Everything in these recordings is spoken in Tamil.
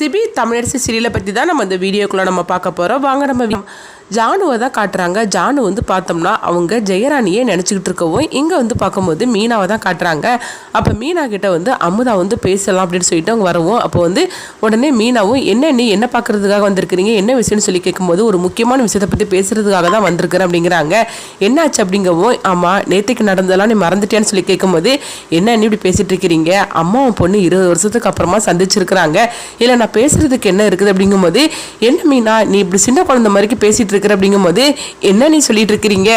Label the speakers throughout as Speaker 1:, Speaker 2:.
Speaker 1: சிபி தமிழரசி சீரியலை பற்றி தான் நம்ம இந்த வீடியோக்குள்ளே நம்ம பார்க்க போகிறோம் வாங்க நம்ம ஜானுவை தான் காட்டுறாங்க. ஜானு வந்து பார்த்தோம்னா அவங்க ஜெயராணியே நினச்சிக்கிட்டு இருக்கவும் இங்கே வந்து பார்க்கும்போது மீனாவை தான் காட்டுறாங்க. அப்போ மீனா கிட்ட வந்து அமுதா வந்து பேசலாம் அப்படின்னு சொல்லிட்டு அவங்க வரவும். அப்போ வந்து உடனே மீனாவும் என்ன நீ என்ன பார்க்கறதுக்காக வந்திருக்கிறீங்க? என்ன விஷயம்னு சொல்லி கேட்கும்போது ஒரு முக்கியமான விஷயத்தை பற்றி பேசுறதுக்காக தான் வந்திருக்கிறேன் அப்படிங்கிறாங்க. என்னாச்சு? அப்படிங்கவும் ஆமாம் நேற்றுக்கு நடந்ததெல்லாம் நீ மறந்துட்டேன்னு சொல்லி கேட்கும்போது என்ன நீ இப்படி பேசிட்டு இருக்கிறீங்க? அம்மாவும் பொண்ணு இருபது வருஷத்துக்கு அப்புறமா சந்திச்சிருக்கிறாங்க. இல்லை நான் பேசுறதுக்கு என்ன இருக்குது? அப்படிங்கும்போது என்ன மீனா நீ இப்படி சின்ன குழந்தை மாதிரிக்கு பேசிட்டு இருக்கிற அப்படிங்கும்போது என்ன நீ சொல்லிட்டு இருக்கிறீங்க?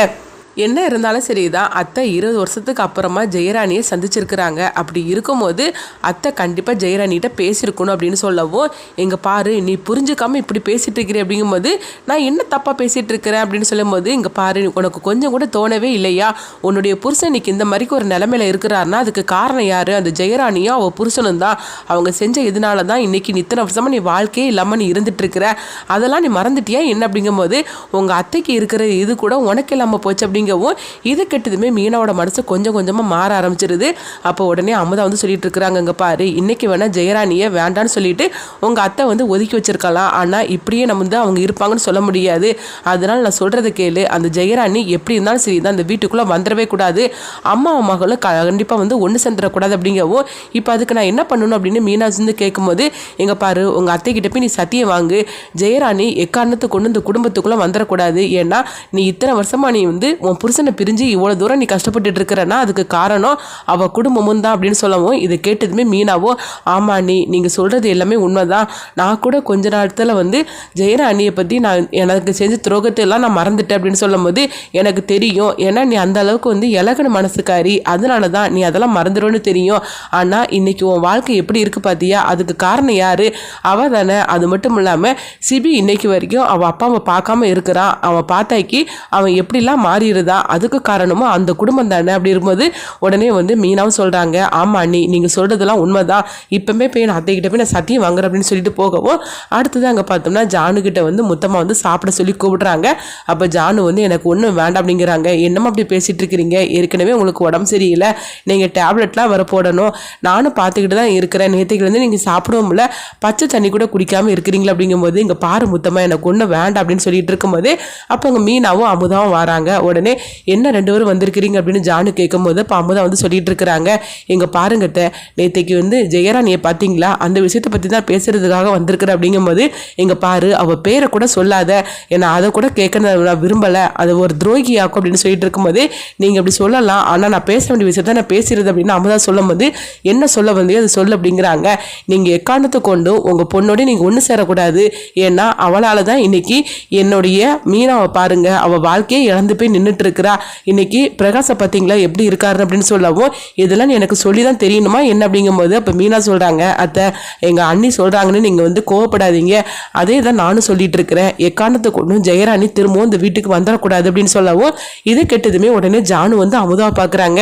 Speaker 1: என்ன இருந்தாலும் சரிதான் அத்தை இருபது வருஷத்துக்கு அப்புறமா ஜெயராணியை சந்திச்சிருக்கிறாங்க. அப்படி இருக்கும்போது அத்தை கண்டிப்பாக ஜெயராணிகிட்ட பேசியிருக்கணும் அப்படின்னு சொல்லவும் எங்கள் பாரு நீ புரிஞ்சுக்காம இப்படி பேசிகிட்டு இருக்கிற. அப்படிங்கும்போது நான் என்ன தப்பாக பேசிகிட்டு இருக்கிறேன்? அப்படின்னு சொல்லும்போது இங்கே பாரு உனக்கு கொஞ்சம் கூட தோணவே இல்லையா? உன்னுடைய புருஷன் இன்னைக்கு இந்த மாதிரிக்கு ஒரு நிலமையில இருக்கிறாருன்னா அதுக்கு காரணம் யார்? அந்த ஜெயராணியும் அவள் புருஷனும் தான். அவங்க செஞ்ச இதனால தான் இன்றைக்கி இத்தனை வருஷமாக நீ வாழ்க்கையே இல்லாமல் நீ இருந்துட்டு இருக்கிற. அதெல்லாம் நீ மறந்துட்டியா? என்ன? அப்படிங்கும்போது உங்கள் அத்தைக்கு இருக்கிற இது கூட உனக்கு இல்லாமல் போச்சு அப்படிங்கவும் இது கெட்டதுமே மீனாவோட மனசு கொஞ்சம் கொஞ்சமாக மாற ஆரம்பிச்சிருது. அப்போ உடனே அமுதா வந்து சொல்லிட்டு இருக்கிறாங்க இங்க பாரு இன்னைக்கு வேணால் ஜெயராணியை வேண்டான்னு சொல்லிட்டு உங்க அத்தை வந்து ஒதுக்கி வச்சிருக்கலாம். ஆனால் இப்படியே நம்ம வந்து அவங்க இருப்பாங்கன்னு சொல்ல முடியாது. அதனால நான் சொல்கிறது கேளு. அந்த ஜெயராணி எப்படி இருந்தாலும் சரி தான் அந்த வீட்டுக்குள்ளே வந்துடவே கூடாது. அம்மாவும் மகளும் கண்டிப்பாக வந்து ஒன்று சேர்ந்துடக்கூடாது அப்படிங்கவும் இப்போ அதுக்கு நான் என்ன பண்ணணும் அப்படின்னு மீனா வந்து கேட்கும்போது எங்கள் பாரு உங்கள் அத்தை கிட்ட போய் நீ சத்தியம் வாங்கு. ஜெயராணி எக்காரணத்தை கொண்டு இந்த குடும்பத்துக்குள்ளே வந்துடக்கூடாது. ஏன்னா நீ இத்தனை வருஷமா நீ வந்து உன் புருஷனை பிரிஞ்சு இவ்வளோ தூரம் நீ கஷ்டப்பட்டுட்டு இருக்கிறன்னா அதுக்கு காரணம் அவள் குடும்பமும் தான் அப்படின்னு சொல்லவும் இதை கேட்டதுமே மீனாவோ ஆமா நீ நீங்கள் சொல்கிறது எல்லாமே உண்மைதான். நான் கூட கொஞ்ச நேரத்தில் வந்து ஜெயராணியை பற்றி நான் எனக்கு செஞ்ச துரோகத்தை எல்லாம் நான் மறந்துட்டேன் அப்படின்னு சொல்லும்போது எனக்கு தெரியும். ஏன்னா நீ அந்த அளவுக்கு வந்து இலகன மனசுக்காரி. அதனால தான் நீ அதெல்லாம் மறந்துடும்னு தெரியும். ஆனால் இன்றைக்கி உன் வாழ்க்கை எப்படி இருக்குது பார்த்தியா அதுக்கு காரணம் யார்? அவள் தானே. அது மட்டும் இல்லாமல் சிபி இன்னைக்கு வரைக்கும் அவள் அப்பாவை பார்க்காம இருக்கிறான். அவன் பார்த்தாக்கி அவன் எப்படிலாம் மாறிடுது அதுக்கு காரணமும் அந்த குடும்பம் தானே? அப்படி இருக்கும்போது உடனே வந்து மீனாவும் சொல்கிறாங்க ஆமா நீ நீங்கள் சொல்கிறதெல்லாம் உண்மைதான். இப்போமே போய் நான் அத்தைக்கிட்ட போய் நான் சத்தியம் வாங்குறேன் அப்படின்னு சொல்லிட்டு போகவும் அடுத்தது அங்கே பார்த்தோம்னா ஜானுக்கிட்ட வந்து முத்தமாக வந்து சாப்பிட சொல்லி கூப்பிடுறாங்க. அப்போ ஜானு வந்து எனக்கு ஒன்றும் வேண்டாம் அப்படிங்கிறாங்க. என்னமோ அப்படி பேசிகிட்டு இருக்கிறீங்க ஏற்கனவே உங்களுக்கு உடம்பு சரியில்லை. நீங்கள் டேப்லெட்லாம் வர போடணும். நானும் பார்த்துக்கிட்டு தான் இருக்கிறேன். நேற்றுக்கிலேருந்து நீங்கள் சாப்பிடவும் இல்லை பச்சை தண்ணி கூட குடிக்காமல் இருக்கிறீங்களா? அப்படிங்கும்போது இங்கே பாரு முத்தமாக எனக்கு ஒன்றும் வேண்டாம் அப்படின்னு சொல்லிட்டு இருக்கும்போது அப்போ அங்கே மீனாவும் அமுதாவும் வராங்க. உடனே என்ன ரெண்டு பேரும் வந்திருக்கிறீங்க? அப்படின்னு ஜானு கேட்கும்போது அப்போ அமுதா வந்து சொல்லிட்டு இருக்கிறாங்க எங்க பாருங்கட்ட நேத்தைக்கு வந்து ஜெயராணியை பார்த்தீங்களா அந்த விஷயத்தை பற்றி தான் பேசுறதுக்காக வந்திருக்கிற. அப்படிங்கும்போது எங்க பாரு அவ பேரை கூட சொல்லாத. ஏன்னா அதை கூட கேட்க நான் விரும்பலை. அது ஒரு துரோகியாக்கும். அப்படின்னு சொல்லிட்டு இருக்கும்போது நீங்கள் அப்படி சொல்லலாம். ஆனால் நான் பேச வேண்டிய விஷயத்த நான் பேசுறது அப்படின்னு அமுதா சொல்லும்போது என்ன சொல்ல வந்து அது சொல்லு. அப்படிங்கிறாங்க. நீங்கள் எக்காரணத்தை கொண்டு உங்கள் பொண்ணோட நீங்கள் ஒன்று சேரக்கூடாது. ஏன்னா அவளால் தான் இன்னைக்கு என்னுடைய மீனாவை பாருங்க. அவள் வாழ்க்கையை இழந்து போய் நின்றுட்டு இருக்கிறா இன்னைக்கு பிரகாசை பார்த்தீங்களா? எப்படி இருக்காரு அப்படின்னு சொல்லவும் இதெல்லாம் எனக்கு சொல்லி தான் தெரியணுமா? என்ன அப்படிங்கும்போது அப்போ மீனா சொல்கிறாங்க அத்தை எங்கள் அண்ணி சொல்கிறாங்கன்னு நீங்கள் வந்து கோவப்படாதீங்க. அதே தான் நானும் சொல்லிட்டு இருக்கிறேன் எக்காரணத்தை கொண்டும் ஜெயராணி திரும்பவும் இந்த வீட்டுக்கு வந்துடக்கூடாது அப்படின்னு சொல்லவும் இது கெட்டதுமே உடனே ஜானு வந்து அமுதா பார்க்குறாங்க.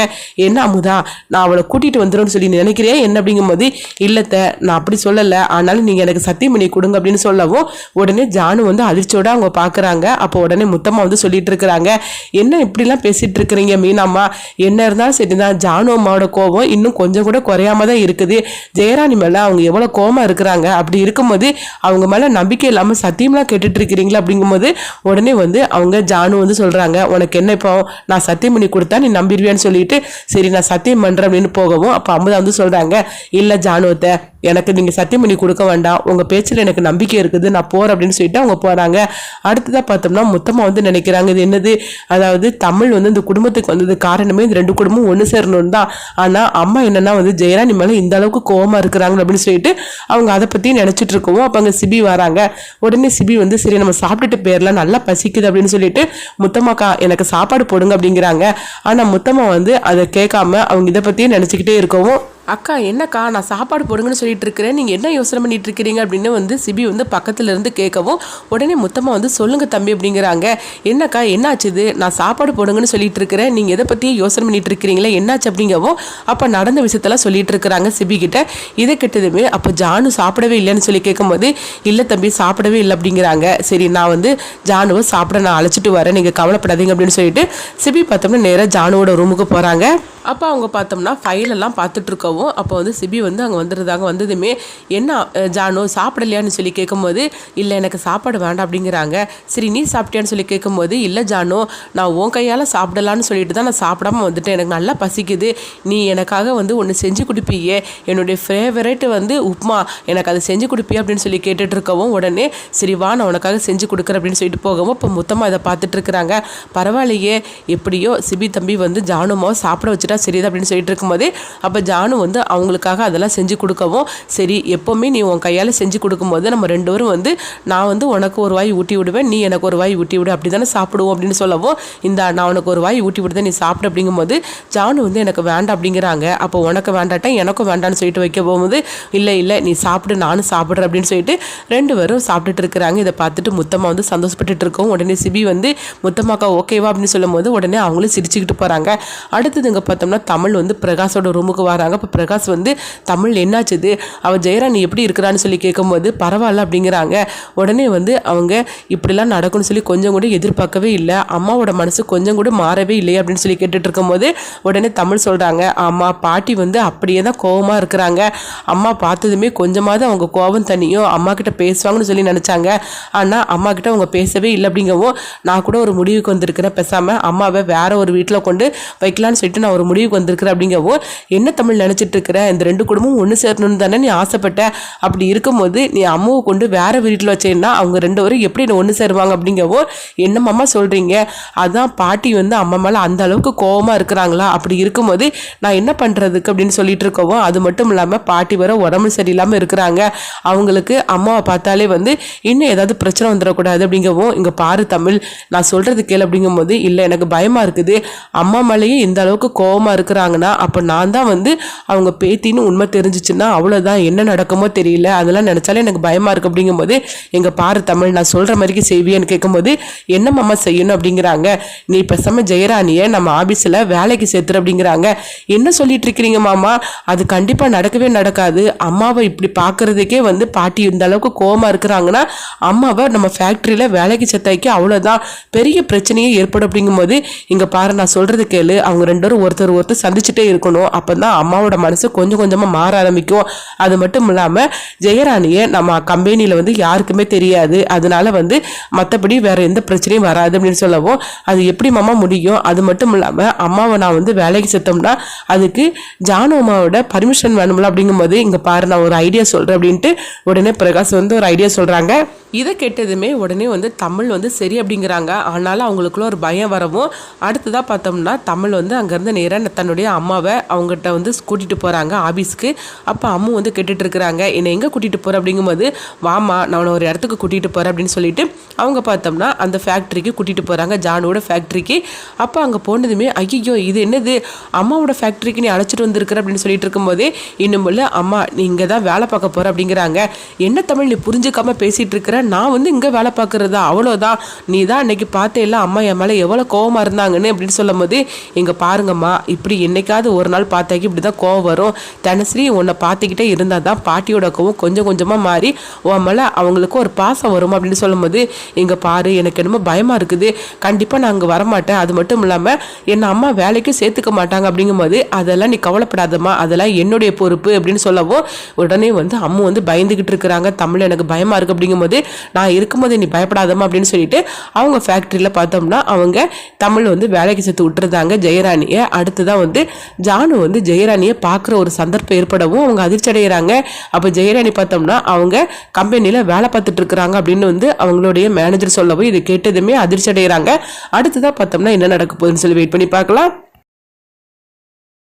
Speaker 1: என்ன அமுதா? நான் அவளை கூட்டிகிட்டு வந்துடும்னு சொல்லி நினைக்கிறேன் என்ன அப்படிங்கும்போது இல்லத்த நான் அப்படி சொல்லலை. ஆனாலும் நீங்கள் எனக்கு சத்தியம் பண்ணி கொடுங்க அப்படின்னு சொல்லவும் உடனே ஜானு வந்து அதிர்ச்சியோடு அவங்க பார்க்குறாங்க. அப்போ உடனே முத்தமாக வந்து சொல்லிட்டு இருக்கிறாங்க என்ன இப்படிலாம் பேசிகிட்டு இருக்கிறீங்க மீனாம்மா? என்ன இருந்தாலும் சரிதான். ஜானு அம்மாவோட கோபம் இன்னும் கொஞ்சம் கூட குறையாம தான் இருக்குது. ஜெயராணி மேலே அவங்க எவ்வளோ கோபமாக இருக்கிறாங்க? அப்படி இருக்கும்போது அவங்க மேலே நம்பிக்கை இல்லாமல் சத்தியம்லாம் கேட்டுட்டு இருக்கிறீங்களா அப்படிங்கும்போது உடனே வந்து அவங்க ஜானு வந்து சொல்கிறாங்க உனக்கு என்ன இப்போ? நான் சத்தியம் பண்ணி கொடுத்தா நீ நம்பிடுவியான்னு சொல்லிட்டு சரி நான் சத்தியம் பண்ணுறேன் அப்படின்னு போகவும் அப்போ அமுதா வந்து சொல்கிறாங்க இல்லை ஜானுவத்தை எனக்கு நீங்கள் சத்தியம் பண்ணி கொடுக்க வேண்டாம். உங்கள் பேச்சில் எனக்கு நம்பிக்கை இருக்குது. நான் போகிறேன் அப்படின்னு சொல்லிட்டு அவங்க போகிறாங்க அடுத்ததாக பார்த்தோம்னா மொத்தமாக வந்து நினைக்கிறாங்க இது என்னது? அதாவது தமிழ் வந்து இந்த குடும்பத்துக்கு வந்தது காரணமே இந்த ரெண்டு குடும்பம் ஒன்று சேரணும் தான். ஆனால் அம்மா என்னென்னா வந்து ஜெயராணி மேலே இந்த அளவுக்கு கோவமாக இருக்கிறாங்க அப்படின்னு சொல்லிட்டு அவங்க அதை பற்றி நினச்சிட்டு இருக்கவும் அப்போ அங்கே சிபி வராங்க. உடனே சிபி வந்து சரி நம்ம சாப்பிட்டுட்டு போயிடலாம் நல்லா பசிக்குது அப்படின்னு சொல்லிட்டு முத்தம்மாக்கா எனக்கு சாப்பாடு போடுங்க அப்படிங்கிறாங்க. ஆனால் முத்தம்மா வந்து அதை கேட்காம அவங்க இதை பற்றியே நினச்சிக்கிட்டே இருக்கவும் அக்கா என்னக்கா நான் சாப்பாடு போடுங்கன்னு சொல்லிட்டு இருக்கிறேன் நீங்கள் என்ன யோசனை பண்ணிட்டு இருக்கிறீங்க அப்படின்னு வந்து சிபி வந்து பக்கத்துல இருந்து கேட்கவும் உடனே மொத்தமாக வந்து சொல்லுங்க தம்பி அப்படிங்கிறாங்க. என்னக்கா என்னாச்சுது நான் சாப்பாடு போடுங்கன்னு சொல்லிட்டு இருக்கிறேன் நீங்கள் எதை பற்றி யோசனை பண்ணிட்டு இருக்கிறீங்களா என்னாச்சு அப்படிங்கவும் அப்போ நடந்த விஷயத்தெல்லாம் சொல்லிட்டு இருக்கிறாங்க சிபி கிட்ட. இதை கெட்டதுமே அப்போ ஜானு சாப்பிடவே இல்லைன்னு சொல்லி கேட்கும்போது இல்லை தம்பி சாப்பிடவே இல்லை அப்படிங்கிறாங்க. சரி நான் வந்து ஜானுவை சாப்பிட நான் அழைச்சிட்டு வரேன். நீங்கள் கவலைப்படாதீங்க அப்படின்னு சொல்லிட்டு சிபி பார்த்தோம்னா நேராக ஜானுவோட ரூமுக்கு போகிறாங்க அப்போ அவங்க பார்த்தோம்னா ஃபைலெல்லாம் பார்த்துட்டு இருக்கோம் கேட்கவும் அப்போ வந்து சிபி வந்து அங்கே வந்துடுறதாங்க வந்ததுமே என்ன ஜானோ ஜானு சாப்பிடலையான்னு சொல்லி கேட்கும்போது இல்லை எனக்கு சாப்பாடு வேண்டாம் அப்படிங்கிறாங்க. சரி நீ சாப்பிட்டியான்னு சொல்லி கேட்கும்போது இல்லை ஜானு நான் உன் கையால் சாப்பிடலான்னு சொல்லிட்டு தான் நான் சாப்பிடாம வந்துட்டேன். எனக்கு நல்லா பசிக்குது. நீ எனக்காக வந்து ஒன்று செஞ்சு கொடுப்பியே. என்னுடைய ஃபேவரேட் வந்து உப்மா. எனக்கு அதை செஞ்சு கொடுப்பியே? அப்படின்னு சொல்லி கேட்டுட்டு இருக்கவும் உடனே சரி வா நான் உனக்காக செஞ்சு கொடுக்குறேன் அப்படின்னு சொல்லிட்டு போகவும் இப்போ மொத்தமாக இதை பார்த்துட்டு இருக்கிறாங்க பரவாயில்லையே எப்படியோ சிபி தம்பி வந்து ஜானுமாவை சாப்பிட வச்சுட்டா சரிதான் அப்படின்னு சொல்லிட்டு இருக்கும்போது அப்போ ஜானு வந்து அவங்களுக்காக அதெல்லாம் செஞ்சு கொடுக்கவும் சரி எப்போவுமே நீ உன் கையால் செஞ்சு கொடுக்கும்போது நம்ம ரெண்டு பேரும் வந்து நான் வந்து உனக்கு ஒரு வாய் ஊட்டி விடுவேன் நீ எனக்கு ஒரு வாய் ஊட்டி விடு அப்படி தானே சாப்பிடுவோம் அப்படின்னு சொல்லவும் இந்த நான் உனக்கு ஒரு வாய் ஊட்டி விடுதேன் நீ சாப்பிடு அப்படிங்கும்போது ஜானு வந்து எனக்கு வேண்டாம் அப்படிங்கிறாங்க. அப்போ உனக்கு வேண்டாட்டா எனக்கும் வேண்டாம்னு சொல்லிட்டு வைக்க போகும்போது இல்லை இல்லை நீ சாப்பிடு நானும் சாப்பிட்றேன் அப்படின்னு சொல்லிட்டு ரெண்டு பேரும் சாப்பிட்டுட்டு இருக்கிறாங்க. இதை பார்த்துட்டு முத்தம்மா வந்து சந்தோஷப்பட்டுட்டு இருக்கோம் உடனே சிபி வந்து முத்தம்மாக்கா ஓகேவா அப்படின்னு சொல்லும்போது உடனே அவங்களும் சிரிச்சுக்கிட்டு போகிறாங்க அடுத்தது இங்கே பார்த்தோம்னா தமிழ் வந்து பிரகாஷோட ரூமுக்கு வராங்க. இப்போ பிரகாஷ் வந்து தமிழ் என்னாச்சுது? அவள் ஜெயராணி எப்படி இருக்கிறான்னு சொல்லி கேட்கும்போது பரவாயில்ல அப்படிங்கிறாங்க. உடனே வந்து அவங்க இப்படிலாம் நடக்கும்னு சொல்லி கொஞ்சம் கூட எதிர்பார்க்கவே இல்லை. அம்மாவோட மனசு கொஞ்சம் கூட மாறவே இல்லையே அப்படின்னு சொல்லி கேட்டுட்டு இருக்கும்போது உடனே தமிழ் சொல்கிறாங்க ஆமாம் பாட்டி வந்து அப்படியே தான் கோவமாக இருக்கிறாங்க. அம்மா பார்த்ததுமே கொஞ்சமாவது அவங்க கோபம் தனியும் அம்மா கிட்ட பேசுவாங்கன்னு சொல்லி நினச்சாங்க. ஆனால் அம்மா கிட்ட அவங்க பேசவே இல்லை அப்படிங்கவும் நான் கூட ஒரு முடிவுக்கு வந்திருக்கிறேன். பேசாமல் அம்மாவை வேற ஒரு வீட்டில் கொண்டு வைக்கலான்னு சொல்லிட்டு நான் ஒரு முடிவுக்கு வந்திருக்கிறேன் அப்படிங்கவும் என்ன தமிழ் நினச்சி இருக்கிற இந்த ரெண்டு குடும்பமும் ஒன்று சேரணும்னு தானே நீ ஆசைப்பட்ட. அப்படி இருக்கும்போது நீ அம்மாவை கொண்டு வேறு வீட்டில் வச்சேன்னா அவங்க ரெண்டு பேரும் எப்படி ஒன்று சேருவாங்க அப்படிங்கவோ என்னம்மா சொல்கிறீங்க அதான் பாட்டி வந்து அம்மா மேலே அந்த அளவுக்கு கோவமாக இருக்கிறாங்களா? அப்படி இருக்கும்போது நான் என்ன பண்ணுறதுக்கு அப்படின்னு சொல்லிட்டு இருக்கவோ அது மட்டும் இல்லாமல் பாட்டி வர உடம்பு சரியில்லாமல் இருக்கிறாங்க. அவங்களுக்கு அம்மாவை பார்த்தாலே வந்து இன்னும் ஏதாவது பிரச்சனை வந்துடக்கூடாது அப்படிங்கவும் இங்கே பாரு தமிழ் நான் சொல்கிறது கேள் அப்படிங்கும்போது இல்லை எனக்கு பயமாக இருக்குது. அம்மா மேலேயே இந்த அளவுக்கு கோவமாக இருக்கிறாங்கன்னா அப்போ நான் தான் வந்து அவங்க பேத்தின்னு உண்மை தெரிஞ்சிச்சுன்னா அவ்வளோதான் என்ன நடக்குமோ தெரியல. அதெல்லாம் நினச்சாலே எனக்கு பயமாக இருக்குது அப்படிங்கும்போது எங்கள் பாரு தமிழ் நான் சொல்கிற மாதிரிக்கு செய்வியன்னு கேட்கும்போது என்ன மாமா செய்யணும் அப்படிங்கிறாங்க. நீ பேசாம ஜெயராணியை நம்ம ஆபீஸில் வேலைக்கு சேர்த்துரு அப்படிங்கிறாங்க. என்ன சொல்லிட்டு இருக்கிறீங்க மாமா? அது கண்டிப்பாக நடக்கவே நடக்காது. அம்மாவை இப்படி பார்க்கறதுக்கே வந்து பாட்டி இந்த அளவுக்கு கோவமா இருக்கிறாங்கன்னா அம்மாவை நம்ம ஃபேக்ட்ரியில் வேலைக்கு சேர்த்தாக்கி அவ்வளோதான் பெரிய பிரச்சனையே ஏற்படும் அப்படிங்கும்போது இங்கே பாரு நான் சொல்கிறது கேளு. அவங்க ரெண்டு பேரும் ஒருத்தர் ஒருத்தர் சந்திச்சுட்டே இருக்கணும். அப்போ தான் அம்மாவோட மனசு கொஞ்சம் கொஞ்சமாக மாற ஆரம்பிக்கும். அது மட்டும் இல்லாமல் ஜெயராணியை நம்ம கம்பெனியில் வந்து யாருக்குமே தெரியாது. அதனால வந்து மற்றபடி வேறு எந்த பிரச்சனையும் வராது அப்படின்னு சொல்லவும் அது எப்படி மாமா முடியும்? அது மட்டும் இல்லாமல் அம்மாவை நான் வந்து வேலைக்கு சேர்த்தோம்னா அதுக்கு ஜானு அம்மாவோட பர்மிஷன் வேணும்ல அப்படிங்கும்போது இங்கே பாரு நான் ஒரு ஐடியா சொல்கிறேன் அப்படின்ட்டு உடனே பிரகாஷ் வந்து ஒரு ஐடியா சொல்கிறாங்க இதை கேட்டதுமே உடனே வந்து தமிழ் வந்து சரி அப்படிங்கிறாங்க. ஆனாலும் அவங்களுக்குள்ள ஒரு பயம் வரவும் அடுத்ததாக பார்த்தோம்னா தமிழ் வந்து அங்கேருந்து நேராக தன்னுடைய அம்மாவை அவங்ககிட்ட வந்து கூட்டிகிட்டு போகிறாங்க ஆஃபீஸ்க்கு அப்போ அம்மு வந்து கேட்டுட்டு இருக்கிறாங்க என்னை எங்கே கூட்டிகிட்டு போகிற அப்படிங்கும்போது வாமா நான் ஒரு இடத்துக்கு கூட்டிகிட்டு போகிறேன் அப்படின்னு சொல்லிட்டு அவங்க பார்த்தோம்னா அந்த ஃபேக்ட்ரிக்கு கூட்டிகிட்டு போகிறாங்க ஜானுவோட ஃபேக்ட்ரிக்கு அப்போ அங்கே போனதுமே ஐயோ இது என்னது? அம்மாவோட ஃபேக்ட்ரிக்கு நீ அழைச்சிட்டு வந்திருக்கிற? அப்படின்னு சொல்லிட்டு இருக்கும்போதே இன்னும் இல்லை அம்மா நீ இங்கே தான் வேலை பார்க்க போகிற அப்படிங்கிறாங்க. என்ன தமிழ் நீ புரிஞ்சுக்காம பேசிகிட்டு இருக்கிற? நான் வந்து இங்கே வேலை பார்க்குறதா? அவ்வளோதான் நீ தான் அன்னைக்கு பார்த்தே இல்லை அம்மா என் மேலே எவ்வளோ கோவமாக இருந்தாங்கன்னு அப்படின்னு சொல்லும்போது இங்கே பாருங்கம்மா இப்படி என்னைக்காவது ஒரு நாள் பார்த்தாக்கி இப்படி தான் கோவம் வரும். தனஸ்ரீ உன்னை பார்த்துக்கிட்டே இருந்தால் தான் பாட்டியோட கோவம் கொஞ்சம் கொஞ்சமாக மாறி உன் மேலே அவங்களுக்கு ஒரு பாசம் வரும் அப்படின்னு சொல்லும்போது இங்கே பாரு எனக்கு என்னமோ பயமாக இருக்குது. கண்டிப்பாக நான் அங்கே வரமாட்டேன். அது மட்டும் இல்லாமல் என்னை அம்மா வேலைக்கும் சேர்த்துக்க மாட்டாங்க அப்படிங்கும்போது அதெல்லாம் நீ கவலைப்படாதம்மா. அதெல்லாம் என்னுடைய பொறுப்பு அப்படின்னு சொல்லவும் உடனே வந்து அம்மு வந்து பயந்துக்கிட்டு இருக்கிறாங்க. தமிழ் எனக்கு பயமாக இருக்குது அப்படிங்கும்போது நான் இருக்கும்போது நீ பயப்படாதம்மா அப்படின்னு சொல்லிட்டு அவங்க ஃபேக்ட்ரியில் பார்த்தோம்னா அவங்க தமிழ் வந்து வேலைக்கு சேர்த்து விட்டுருந்தாங்க ஜெயராணியை. அடுத்ததான் வந்து ஜானு வந்து ஜெயராணியை பார்க்குற ஒரு சந்தர்ப்பம் ஏற்படவும் அவங்க அதிர்ச்சி அடைகிறாங்க அப்போ ஜெயராணி பார்த்தோம்னா அவங்க கம்பெனியில் வேலை பார்த்துட்டு இருக்கிறாங்க அப்படின்னு வந்து அவங்களுடைய மேனேஜர் சொல்லவும் இது கேட்டதுமே அதிர்ச்சி அடைகிறாங்க அடுத்ததாக பார்த்தோம்னா என்ன நடக்க போகுதுன்னு சொல்லி வெயிட் பண்ணி பார்க்கலாம்.